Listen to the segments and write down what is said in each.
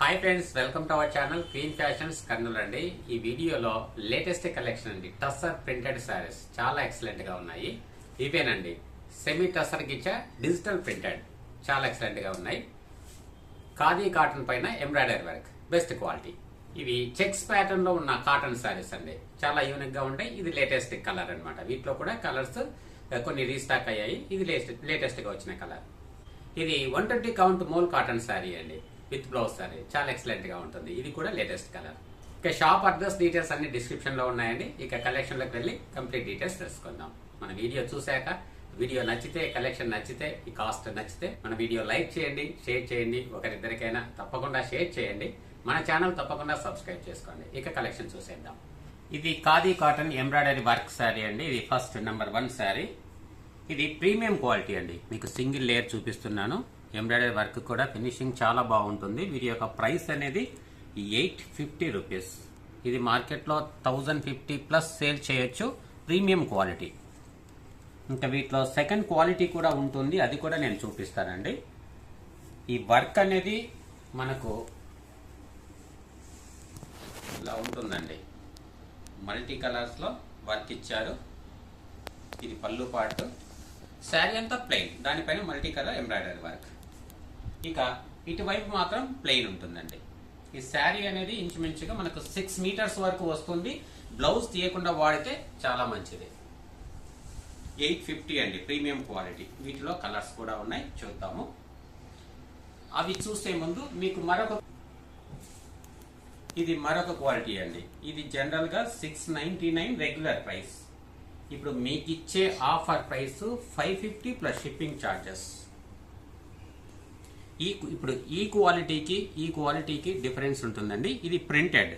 Hi friends welcome to our channel queen fashions Kurnool అండి ఈ వీడియోలో లేటెస్ట్ కలెక్షన్ అండి టస్సర్ ప్రింటెడ్ శారీస్ చాలా ఎక్సలెంట్గా ఉన్నాయి. ఇవేనండి semi tussar ghicha digital printed చాలా ఎక్సలెంట్గా ఉన్నాయి. ఖాదీ కాటన్ పైన ఎంబ్రాయిడరీ వర్క్ బెస్ట్ క్వాలిటీ ఇవి చెక్స్ ప్యాటర్న్లో ఉన్న కాటన్ శారీస్ అండి. చాలా యూనిక్గా ఉంటాయి ఇది లేటెస్ట్ కలర్ అనమాట వీటిలో కూడా కలర్స్ కొన్ని రీస్టాక్ అయ్యాయి. ఇది లేటెస్ట్ లేటెస్ట్గా వచ్చిన కలర్ ఇది one twenty count mul cotton sari అండి. విత్ బ్లౌజ్ సారీ చాలా ఎక్సలెంట్గా ఉంటుంది. ఇది కూడా లేటెస్ట్ కలర్. ఇక షాప్ అడ్రస్ డీటెయిల్స్ అన్ని డిస్క్రిప్షన్లో ఉన్నాయండి. ఇక కలెక్షన్లోకి వెళ్ళి కంప్లీట్ డీటెయిల్స్ తెలుసుకుందాం. మన వీడియో చూశాక వీడియో నచ్చితే కలెక్షన్ నచ్చితే ఈ కాస్ట్ నచ్చితే మన వీడియో లైక్ చేయండి షేర్ చేయండి. ఒకరిద్దరికైనా తప్పకుండా షేర్ చేయండి. మన ఛానల్ తప్పకుండా సబ్స్క్రైబ్ చేసుకోండి. ఇక కలెక్షన్ చూసేద్దాం. ఇది khadi cotton embroidery work sari అండి. ఇది ఫస్ట్ నెంబర్ వన్ శారీ. ఇది ప్రీమియం క్వాలిటీ అండి. మీకు సింగిల్ లేయర్ చూపిస్తున్నాను. ఎంబ్రాయిడరీ వర్క్ కూడా ఫినిషింగ్ చాలా బాగుంటుంది. వీటి యొక్క ప్రైస్ అనేది ఎయిట్ ఫిఫ్టీ రూపీస్. ఇది మార్కెట్లో థౌజండ్ ఫిఫ్టీ ప్లస్ సేల్ చేయొచ్చు. Premium quality. ఇంకా వీటిలో సెకండ్ క్వాలిటీ కూడా ఉంటుంది. అది కూడా నేను చూపిస్తానండి. ఈ వర్క్ అనేది మనకు ఇలా ఉంటుందండి. మల్టీ కలర్స్లో వర్క్ ఇచ్చారు. ఇది పళ్ళు పాటు. శారీ అంతా ప్లెయిన్. దానిపైన మల్టీ కలర్ ఎంబ్రాయిడరీ వర్క్. ఇక ఇటువైపు మాత్రం ప్లెయిన్ ఉంటుందండి. ఈ శారీ అనేది ఇంచుమించుగా మనకు సిక్స్ మీటర్స్ వరకు వస్తుంది. బ్లౌజ్ తీయకుండా వాడితే చాలా మంచిది. ఎయిట్ ఫిఫ్టీ అండి ప్రీమియం క్వాలిటీ. వీటిలో కలర్స్ కూడా ఉన్నాయి చూద్దాము. అవి చూసే ముందు మీకు మరొక ఇది మరొక క్వాలిటీ అండి. ఇది జనరల్గా six ninety nine regular price ఇప్పుడు మీకు ఇచ్చే offer price five fifty plus shipping charges ఈ ఇప్పుడు ఈ క్వాలిటీకి ఈ క్వాలిటీకి డిఫరెన్స్ ఉంటుందండి. ఇది ప్రింటెడ్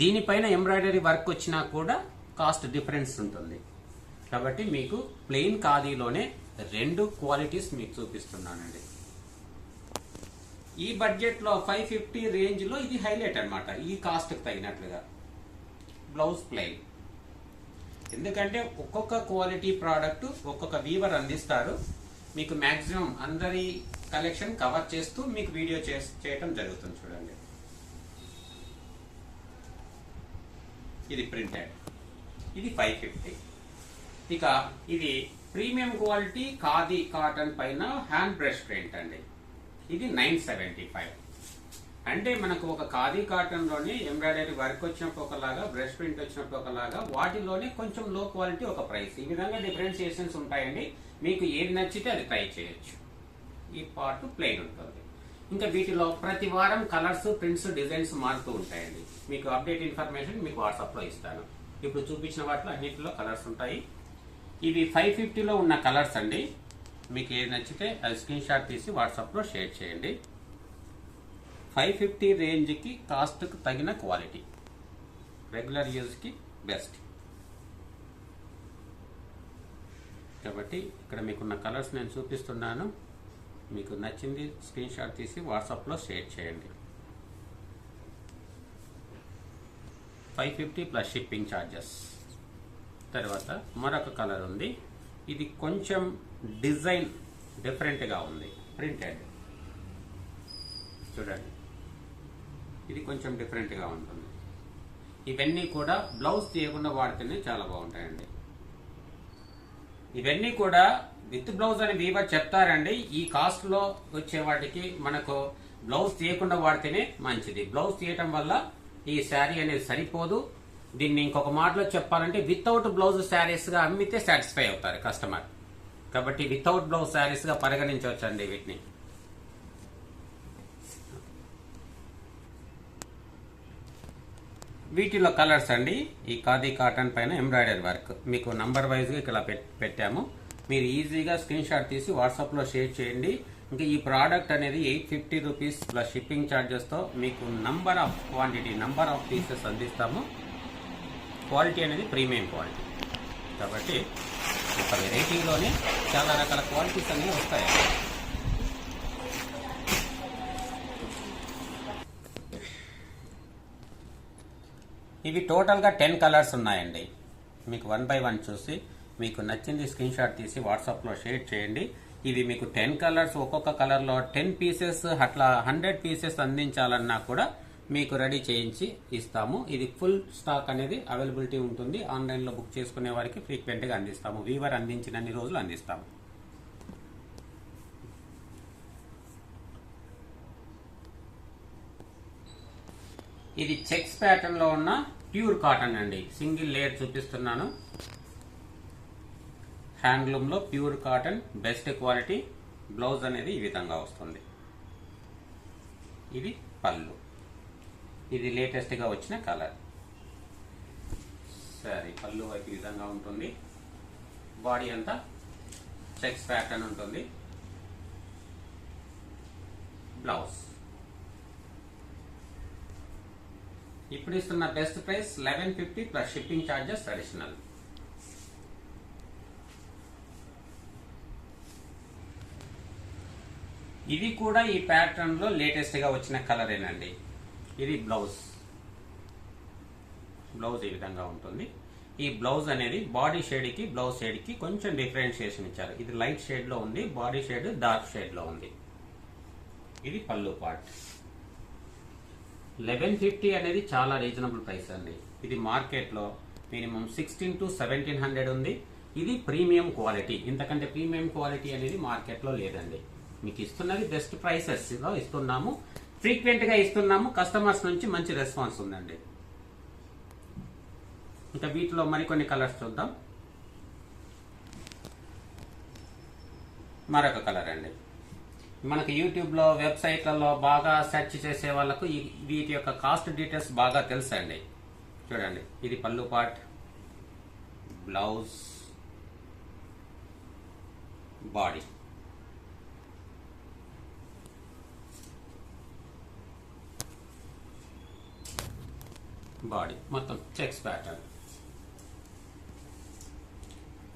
దీనిపైన ఎంబ్రాయిడరీ వర్క్ వచ్చినా కూడా కాస్ట్ డిఫరెన్స్ ఉంటుంది. కాబట్టి మీకు ప్లెయిన్ ఖాదీలోనే రెండు క్వాలిటీస్ మీకు చూపిస్తున్నానండి. ఈ బడ్జెట్లో ఫైవ్ ఫిఫ్టీ రేంజ్లో ఇది హైలైట్ అనమాట ఈ కాస్ట్కి తగినట్లుగా. బ్లౌజ్ ప్లెయిన్ ఎందుకంటే ఒక్కొక్క క్వాలిటీ ప్రోడక్ట్ ఒక్కొక్క వీవర్ అందిస్తారు. మీకు మ్యాక్సిమం అందరి కలెక్షన్ కవర్ చేస్తూ మీకు వీడియో చేయటం జరుగుతుంది చూడండి. ఇది ప్రింటెడ్ ఇది ఫైవ్ ఫిఫ్టీ ఇక ఇది ప్రీమియం క్వాలిటీ ఖాదీ కాటన్ పైన హ్యాండ్ బ్రష్ ప్రింట్ అండి. ఇది నైన్ సెవెంటీ ఫైవ్ అంటే మనకు ఒక ఖాదీ కాటన్ ఎంబ్రాయిడరీ వర్క్ వచ్చినప్పుడు ఒకలాగా బ్రష్ ప్రింట్ వచ్చినప్పుడు ఒకలాగా వాటిలోనే కొంచెం లో క్వాలిటీ ఒక ప్రైస్ ఈ విధంగా డిఫరెన్షియేషన్స్ ఉంటాయండి. మీకు ఏది నచ్చితే అది ట్రై చేయొచ్చు. ఈ పార్ట్ ప్లెయిన్ ఉంటుంది. ఇంకా వీటిలో ప్రతి వారం కలర్స్ ప్రింట్స్ డిజైన్స్ మారుతూ ఉంటాయండి. మీకు అప్డేట్ ఇన్ఫర్మేషన్ మీకు వాట్సాప్లో ఇస్తాను. ఇప్పుడు చూపించిన వాటిలో అన్నింటిలో కలర్స్ ఉంటాయి. ఇవి ఫైవ్ ఫిఫ్టీలో ఉన్న కలర్స్ అండి. మీకు ఏది నచ్చితే అది స్క్రీన్ షాట్ తీసి వాట్సాప్లో షేర్ చేయండి. ఫైవ్ ఫిఫ్టీ రేంజ్కి కాస్ట్కి తగిన క్వాలిటీ. రెగ్యులర్ యూజ్కి బెస్ట్ కాబట్టి ఇక్కడ మీకున్న కలర్స్ నేను చూపిస్తున్నాను. మీకు నచ్చింది స్క్రీన్ షాట్ తీసి వాట్సాప్లో షేర్ చేయండి. Five fifty plus shipping charges తర్వాత మరొక కలర్ ఉంది. ఇది కొంచెం డిజైన్ డిఫరెంట్గా ఉంది. ప్రింటెడ్. చూడండి. ఇది కొంచెం డిఫరెంట్గా ఉంటుంది. ఇవన్నీ కూడా బ్లౌజ్ తీయకుండా వాడితేనే చాలా బాగుంటాయండి. ఇవన్నీ కూడా విత్ బ్లౌజ్ అని వీవర్ చెప్తారండి. ఈ కాస్ట్లో వచ్చే వాటికి మనకు బ్లౌజ్ తీయకుండా వాడితేనే మంచిది. బ్లౌజ్ తీయటం వల్ల ఈ శారీ అనేది సరిపోదు. దీన్ని ఇంకొక మాటలో చెప్పాలంటే వితౌట్ బ్లౌజ్ శారీస్గా అమ్మితే సాటిస్ఫై అవుతారు కస్టమర్. కాబట్టి వితౌట్ బ్లౌజ్ శారీస్గా పరిగణించవచ్చండి వీటిని. వీటిలో కలర్స్ అండి. ఈ ఖాదీ కాటన్ పైన ఎంబ్రాయిడరీ వర్క్. మీకు నంబర్ వైజ్గా ఇక్కడ పెట్టాము. మీరు ఈజీగా స్క్రీన్ షాట్ తీసి వాట్సాప్లో షేర్ చేయండి. ఇంకా ఈ ప్రోడక్ట్ అనేది eight fifty rupees plus shipping ఛార్జెస్తో మీకు number of quantity number of pieces అందిస్తాము. క్వాలిటీ అనేది ప్రీమియం క్వాలిటీ. కాబట్టి ఒక వెరైటీలోనే చాలా రకాల క్వాలిటీస్ అనేవి వస్తాయి. ఇవి టోటల్గా టెన్ కలర్స్ ఉన్నాయండి. మీకు వన్ బై వన్ చూసి మీకు నచ్చింది స్క్రీన్ షాట్ తీసి వాట్సాప్లో షేర్ చేయండి. ఇవి మీకు టెన్ కలర్స్ ఒక్కొక్క కలర్లో టెన్ పీసెస్ అట్లా హండ్రెడ్ పీసెస్ అందించాలన్నా కూడా మీకు రెడీ చేయించి ఇస్తాము. ఇది ఫుల్ స్టాక్ అనేది అవైలబిలిటీ ఉంటుంది. ఆన్లైన్లో బుక్ చేసుకునే వారికి ఫ్రీక్వెంట్గా అందిస్తాము. వీవర్ అందించినన్ని రోజులు అందిస్తాము. ఇది చెక్స్ ప్యాటర్న్లో ఉన్న ప్యూర్ కాటన్ అండి. సింగిల్ లేయర్ చూపిస్తున్నాను. హ్యాండ్లూమ్లో pure cotton best quality blouse అనేది ఈ విధంగా వస్తుంది. ఇది పళ్ళు. ఇది లేటెస్ట్గా వచ్చిన కలర్. సరే పళ్ళు వైపు విధంగా ఉంటుంది. బాడీ అంతా చెక్స్ ప్యాటర్న్ ఉంటుంది. బ్లౌజ్. ఇప్పుడు ఇస్తున్న best price eleven fifty plus shipping charges additional ఇది కూడా ఈ ప్యాటర్న్లో లేటెస్ట్గా వచ్చిన కలర్ ఏనండి. ఇది బ్లౌజ్ బ్లౌజ్ ఈ విధంగా ఉంటుంది. ఈ బ్లౌజ్ అనేది బాడీ షేడ్కి బ్లౌజ్ షేడ్కి కొంచెం డిఫరెన్షియేషన్ ఇచ్చారు. ఇది లైట్ షేడ్లో ఉంది బాడీ షేడ్ డార్క్ షేడ్లో ఉంది. ఇది పళ్ళు పార్ట్ లెవెన్ ఫిఫ్టీ అనేది చాలా రీజనబుల్ ప్రైస్ అండి. ఇది మార్కెట్లో minimum sixteen to seventeen hundred ఉంది. ఇది ప్రీమియం క్వాలిటీ. ఇంతకంటే ప్రీమియం క్వాలిటీ అనేది మార్కెట్లో లేదండి. మీకు ఇస్తున్నది బెస్ట్ ప్రైసెస్లో ఇస్తున్నాము. ఫ్రీక్వెంట్గా ఇస్తున్నాము. కస్టమర్స్ నుంచి మంచి రెస్పాన్స్ ఉందండి. ఇంకా వీటిలో మరికొన్ని కలర్స్ చూద్దాం. మరొక కలర్ అండి. మనకి యూట్యూబ్లో వెబ్సైట్లలో బాగా సెర్చ్ చేసే వాళ్ళకు వీటి యొక్క కాస్ట్ డీటెయిల్స్ బాగా తెలుసండి. చూడండి ఇది పళ్ళు పాట్ బ్లౌజ్ బాడీ. బాడీ మొత్తం చెక్స్ ప్యాటర్న్.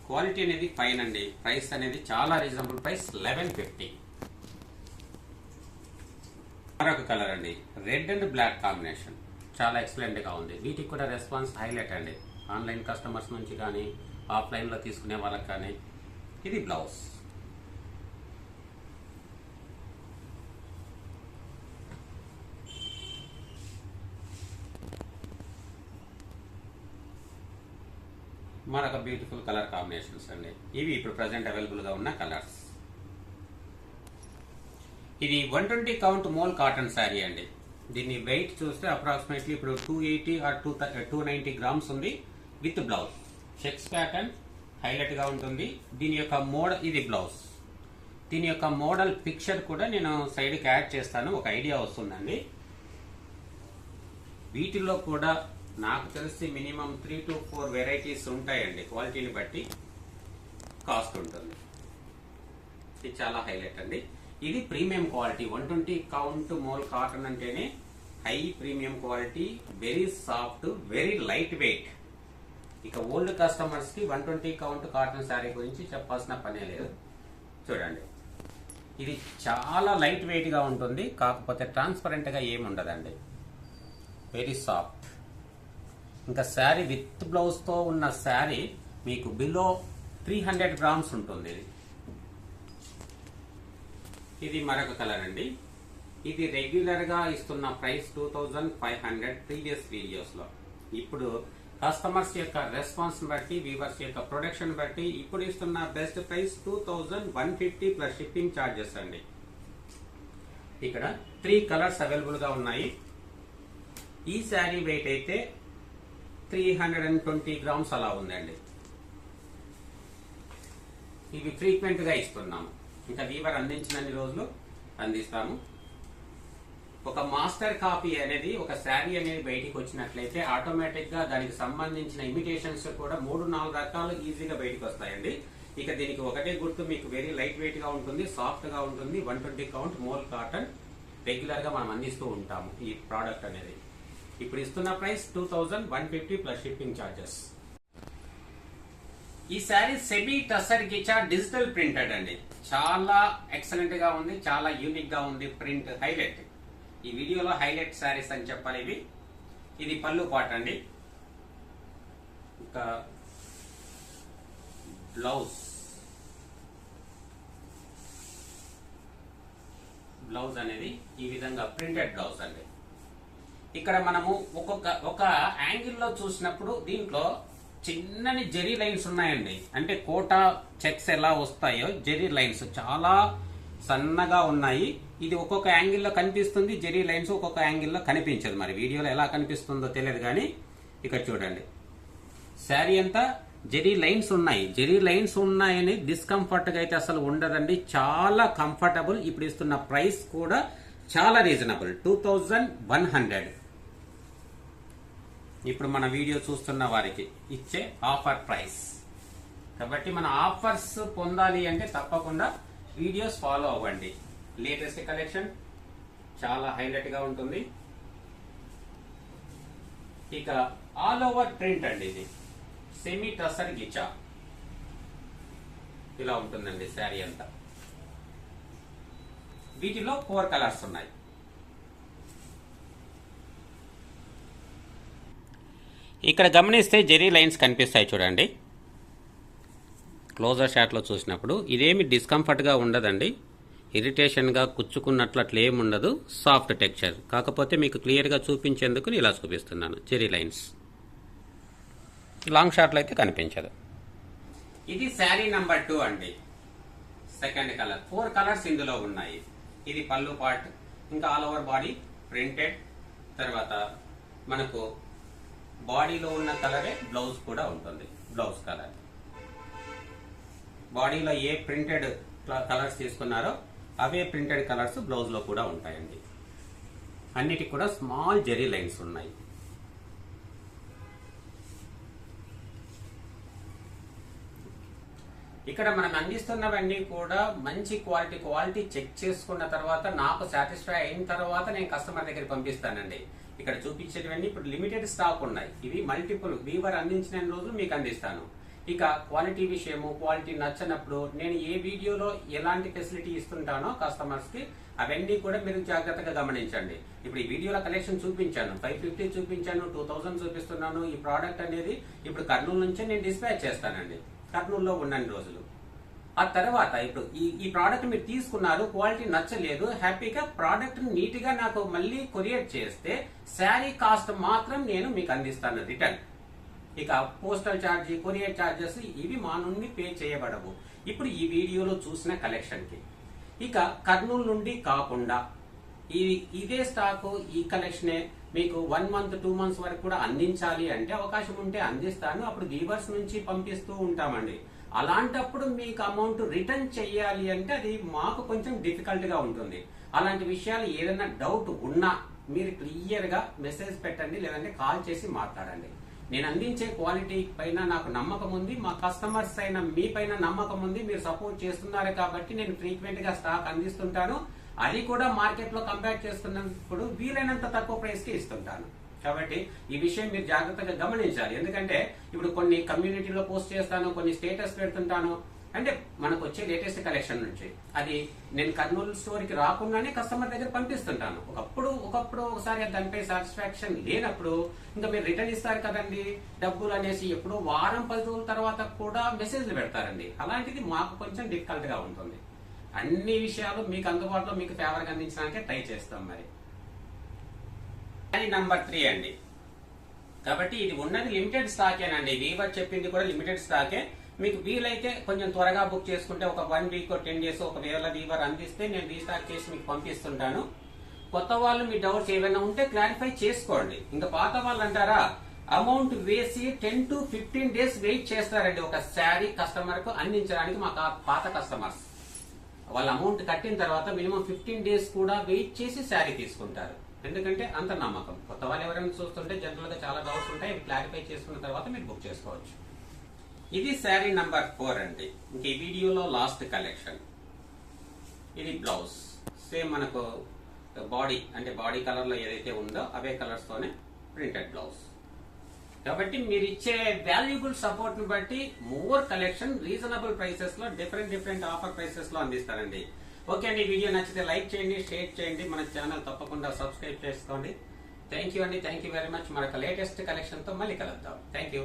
క్వాలిటీ అనేది ఫైన్ అండి. ప్రైస్ అనేది చాలా రీజనబుల్ ప్రైస్ లెవెన్ ఫిఫ్టీ. మరొక కలర్ అండి. రెడ్ అండ్ బ్లాక్ కాంబినేషన్ చాలా ఎక్సలెంట్గా ఉంది. వీటికి కూడా రెస్పాన్స్ హైలైట్ అండి. ఆన్లైన్ కస్టమర్స్ నుంచి కానీ ఆఫ్లైన్లో తీసుకునే వాళ్ళకి కానీ ఇది బ్లౌజ్ మరొక బ్యూటిఫుల్ కలర్ కాంబినేషన్స్ అండి. ఇవి ఇప్పుడు ప్రజెంట్ అవైలబుల్గా ఉన్న కలర్స్ ఇది one twenty count mul cotton sari అండి. దీన్ని వెయిట్ చూస్తే అప్రాక్సిమేట్లీ ఇప్పుడు two eighty or two two ninety grams ఉంది విత్ బ్లౌజ్. చెక్స్ ప్యాటర్న్ హైలైట్గా ఉంటుంది. దీని యొక్క మోడల్ ఇది బ్లౌజ్. దీని యొక్క మోడల్ పిక్చర్ కూడా నేను సైడ్కి యాడ్ చేస్తాను. ఒక ఐడియా వస్తుందండి. వీటిల్లో కూడా నాకు తెలిసి minimum three to four varieties ఉంటాయండి. క్వాలిటీని బట్టి కాస్ట్ ఉంటుంది. ఇది చాలా హైలైట్ అండి. ఇది premium quality. One twenty count mul cotton అంటేనే high premium quality very soft very light weight ఇక ఓల్డ్ కస్టమర్స్కి one twenty count cotton sari గురించి చెప్పాల్సిన పనే లేదు. చూడండి. ఇది చాలా లైట్ వెయిట్గా ఉంటుంది కాకపోతే ట్రాన్స్పరెంట్గా ఏమి ఉండదండి. వెరీ సాఫ్ట్ ఇంకా శారీ విత్ బ్లౌజ్తో ఉన్న శారీ మీకు బిలో త్రీ హండ్రెడ్ గ్రామ్స్ ఉంటుంది. ఇది ఇది మరొక కలర్ అండి. ఇది రెగ్యులర్గా ఇస్తున్న price two thousand five hundred previous వీడియోస్లో. ఇప్పుడు కస్టమర్స్ యొక్క రెస్పాన్స్ బట్టి వీవర్స్ యొక్క ప్రొడక్షన్ బట్టి ఇప్పుడు ఇస్తున్న best price two thousand one fifty plus shipping charges అండి. ఇక్కడ త్రీ కలర్స్ అవైలబుల్గా ఉన్నాయి. ఈ శారీ వెయిట్ అయితే three hundred and twenty grams అలా ఉందండి. ఇవి ఫ్రీక్వెంట్గా ఇస్తున్నాము. ఇంకా వీవర్ అందించినన్ని రోజులు అందిస్తాము. ఒక మాస్టర్ కాపీ అనేది ఒక శారీ అనేది బయటికి వచ్చినట్లయితే ఆటోమేటిక్గా దానికి సంబంధించిన ఇమిటేషన్స్ కూడా మూడు నాలుగు రకాలు ఈజీగా బయటికి వస్తాయండి. ఇక దీనికి ఒకటే గుర్తు మీకు వెరీ లైట్ వెయిట్గా ఉంటుంది సాఫ్ట్గా ఉంటుంది one twenty count mul cotton రెగ్యులర్గా మనం అందిస్తూ ఉంటాము ఈ ప్రోడక్ట్ అనేది. ఇప్పుడు ఇస్తున్న price two thousand one fifty plus shipping charges ఈ sari semi tussar ghicha digital printed అండి. చాలా ఎక్సలెంట్గా ఉంది చాలా యూనిక్గా ఉంది ప్రింట్ హైలైట్ ఈ వీడియోలో హైలైట్ శారీస్ అని చెప్పాలి ఇవి. ఇది పళ్ళు పాట అండి. ఇంకా బ్లౌజ్. బ్లౌజ్ అనేది ఈ విధంగా ప్రింటెడ్ బ్లౌజ్ అండి. ఇక్కడ మనము ఒక్కొక్క ఒక యాంగిల్లో చూసినప్పుడు దీంట్లో చిన్నని జెరీ లైన్స్ ఉన్నాయండి. అంటే కోటా చెక్స్ ఎలా వస్తాయో జెరీ లైన్స్. చాలా సన్నగా ఉన్నాయి. ఇది ఒక్కొక్క యాంగిల్లో కనిపిస్తుంది. జెరీ లైన్స్ ఒక్కొక్క యాంగిల్లో కనిపించదు. మరి వీడియోలో ఎలా కనిపిస్తుందో తెలియదు కానీ ఇక్కడ చూడండి. శారీ అంతా జెరీ లైన్స్ ఉన్నాయి. జెరీ లైన్స్ ఉన్నాయని డిస్కంఫర్ట్గా అయితే అసలు ఉండదండి. చాలా కంఫర్టబుల్ ఇప్పుడు ఇస్తున్న ప్రైస్ కూడా చాలా reasonable two thousand one hundred ఇప్పుడు మన వీడియో చూస్తున్న వారికి ఇచ్చే ఆఫర్ ప్రైస్. కాబట్టి మన ఆఫర్స్ పొందాలి అంటే తప్పకుండా వీడియోస్ ఫాలో అవ్వండి. లేటెస్ట్ కలెక్షన్ చాలా హైలైట్గా ఉంటుంది. ఇక ఆల్ ఓవర్ ప్రింట్ అండి ఇది. సెమీ టసర్ గిచా. ఇలా ఉంటుందండి శారీ అంతా. వీటిలో ఫోర్ కలర్స్ ఉన్నాయి. ఇక్కడ గమనిస్తే జెరీ లైన్స్ కనిపిస్తాయి చూడండి. క్లోజర్ షాట్లో చూసినప్పుడు ఇదేమి డిస్కంఫర్ట్గా ఉండదండి. ఇరిటేషన్గా కుచ్చుకున్నట్లు అట్లా ఏమి ఉండదు. సాఫ్ట్ టెక్చర్ కాకపోతే మీకు క్లియర్గా చూపించేందుకు నేను ఇలా చూపిస్తున్నాను. జెరీ లైన్స్. లాంగ్ షాట్లో అయితే కనిపించదు. ఇది శారీ నంబర్ టూ అండి. Second colour. ఫోర్ కలర్స్ ఇందులో ఉన్నాయి. ఇది పళ్ళు పార్ట్. ఇంకా ఆల్ ఓవర్ బాడీ ప్రింటెడ్. తర్వాత మనకు బాడీలో ఉన్న కలరే బ్లౌజ్ కూడా ఉంటుంది బ్లౌజ్ కలర్. బాడీలో ఏ ప్రింటెడ్ కలర్స్ తీసుకున్నారో అవే ప్రింటెడ్ కలర్స్ బ్లౌజ్లో కూడా ఉంటాయండి. అన్నిటికి కూడా స్మాల్ జెరీ లైన్స్ ఉన్నాయి. ఇక్కడ మనం అందిస్తున్నవన్నీ కూడా మంచి క్వాలిటీ క్వాలిటీ చెక్ చేసుకున్న తర్వాత నాకు సాటిస్ఫై అయిన తర్వాత నేను కస్టమర్ దగ్గర పంపిస్తానండి. ఇక్కడ చూపించేటివన్నీ ఇప్పుడు లిమిటెడ్ స్టాక్ ఉన్నాయి. ఇవి మల్టిపుల్ వీవర్ అందించిన రోజు మీకు అందిస్తాను. ఇక క్వాలిటీ విషయము క్వాలిటీ నచ్చనప్పుడు నేను ఏ వీడియోలో ఎలాంటి ఫెసిలిటీ ఇస్తుంటానో కస్టమర్స్కి అవన్నీ కూడా మీరు జాగ్రత్తగా గమనించండి. ఇప్పుడు ఈ వీడియోలో కలెక్షన్ చూపించాను. ఫైవ్ ఫిఫ్టీ చూపించాను టూ థౌసండ్ చూపిస్తున్నాను. ఈ ప్రోడక్ట్ అనేది ఇప్పుడు కర్నూలు నుంచే నేను డిస్పాచ్ చేస్తానండి. కర్నూలులో ఉన్నన్ని రోజులు. ఆ తర్వాత ఇప్పుడు ఈ ఈ ప్రోడక్ట్ మీరు తీసుకున్నారు క్వాలిటీ నచ్చలేదు హ్యాపీగా ప్రోడక్ట్ నీట్గా నాకు మళ్ళీ కొరియర్ చేస్తే శారీ కాస్ట్ మాత్రం నేను మీకు అందిస్తాను రిటర్న్ ఇక పోస్టల్ ఛార్జీ కొరియర్ ఛార్జెస్ ఇవి మా నుండి పే చేయబడవు. ఇప్పుడు ఈ వీడియోలో చూసిన కలెక్షన్కి. ఇక కర్నూలు నుండి కాకుండా ఈ ఇదే స్టాక్ ఈ కలెక్షనే మీకు వన్ మంత్ టూ మంత్స్ వరకు కూడా అందించాలి అంటే అవకాశం ఉంటే అందిస్తాను. అప్పుడు వీవర్స్ నుంచి పంపిస్తూ ఉంటామండి. అలాంటప్పుడు మీకు అమౌంట్ రిటర్న్ చెయ్యాలి అంటే అది మాకు కొంచెం డిఫికల్ట్గా ఉంటుంది. అలాంటి విషయాలు ఏదైనా డౌట్ ఉన్నా మీరు క్లియర్గా మెసేజ్ పెట్టండి లేదంటే కాల్ చేసి మాట్లాడండి. నేను అందించే క్వాలిటీ పైన నాకు నమ్మకం ఉంది మా కస్టమర్స్ అయిన మీ పైన నమ్మకం ఉంది మీరు సపోర్ట్ చేస్తున్నారు కాబట్టి నేను ఫ్రీక్వెంట్గా స్టాక్ అందిస్తుంటాను. అది కూడా మార్కెట్లో కంపేర్ చేస్తున్నప్పుడు వీలైనంత తక్కువ ప్రైస్కి ఇస్తుంటాను. కాబట్టి ఈ విషయం మీరు జాగ్రత్తగా గమనించాలి. ఎందుకంటే ఇప్పుడు కొన్ని కమ్యూనిటీలో పోస్ట్ చేస్తాను కొన్ని స్టేటస్ పెడుతుంటాను. అంటే మనకు వచ్చే లేటెస్ట్ కలెక్షన్ నుంచి అది నేను కర్నూలు స్టోర్కి రాకుండానే కస్టమర్ దగ్గర పంపిస్తుంటాను. ఒకప్పుడు ఒకప్పుడు ఒకసారి దానిపై సాటిస్ఫాక్షన్ లేనప్పుడు ఇంకా మీరు రిటర్న్ ఇస్తారు కదండి. డబ్బులు అనేసి ఎప్పుడో వారం పది రోజుల తర్వాత కూడా మెసేజ్లు పెడతారండి. అలాంటిది మాకు కొంచెం డిఫికల్ట్గా ఉంటుంది. అన్ని విషయాలు మీకు అందుబాటులో మీకు ఫేవర్ అందించడానికి ట్రై చేస్తాం మరి. అది నంబర్ త్రీ అండి. కాబట్టి ఇది ఉన్నది లిమిటెడ్ స్టాకేనండి వీవర్ చెప్పింది కూడా లిమిటెడ్ స్టాకే మీకు వీలైతే కొంచెం త్వరగా బుక్ చేసుకుంటే ఒక వన్ వీక్ టెన్ డేస్ ఒకవేళ వీవర్ అందిస్తే నేను రీస్టాక్ చేసి మీకు పంపిస్తుంటాను. కొత్త వాళ్ళు మీ డౌట్స్ ఏమైనా ఉంటే క్లారిఫై చేసుకోండి. ఇంకా పాత వాళ్ళు అంటారా అమౌంట్ వేసి ten to fifteen days wait చేస్తారండి. ఒక శారీ కస్టమర్కు అందించడానికి మా పాత కస్టమర్స్ వాళ్ళ అమౌంట్ కట్టిన తర్వాత మినిమం ఫిఫ్టీన్ డేస్ కూడా వెయిట్ చేసి శారీ తీసుకుంటారు. ఎందుకంటే అంత నమ్మకం. కొత్త వాళ్ళు ఎవరైనా చూస్తుంటే జనరల్గా చాలా డౌట్స్ ఉంటాయి క్లారిఫై చేసుకున్న తర్వాత మీరు బుక్ చేసుకోవచ్చు. ఇది శారీ నంబర్ ఫోర్ అండి. ఇంక ఈ వీడియోలో లాస్ట్ కలెక్షన్ ఇది బ్లౌజ్ సేమ్ మనకు uh, బాడీ అంటే బాడీ కలర్లో ఏదైతే ఉందో అవే కలర్స్ తోనే ప్రింటెడ్ బ్లౌజ్ కాబట్టి మీరు ఇచ్చే వాల్యుబుల్ సపోర్ట్ బట్టి మోర్ కలెక్షన్ రీజనబుల్ ప్రైసెస్లో డిఫరెంట్ డిఫరెంట్ ఆఫర్ ప్రైసెస్లో అందిస్తారండి. ఓకే అండి వీడియో నచ్చితే లైక్ చేయండి షేర్ చేయండి మన ఛానల్ తప్పకుండా సబ్స్క్రైబ్ చేసుకోండి. థ్యాంక్ యూ అండి థ్యాంక్ యూ వెరీ మచ్. మరొక లేటెస్ట్ కలెక్షన్తో మళ్ళీ కలుద్దాం. Thank you.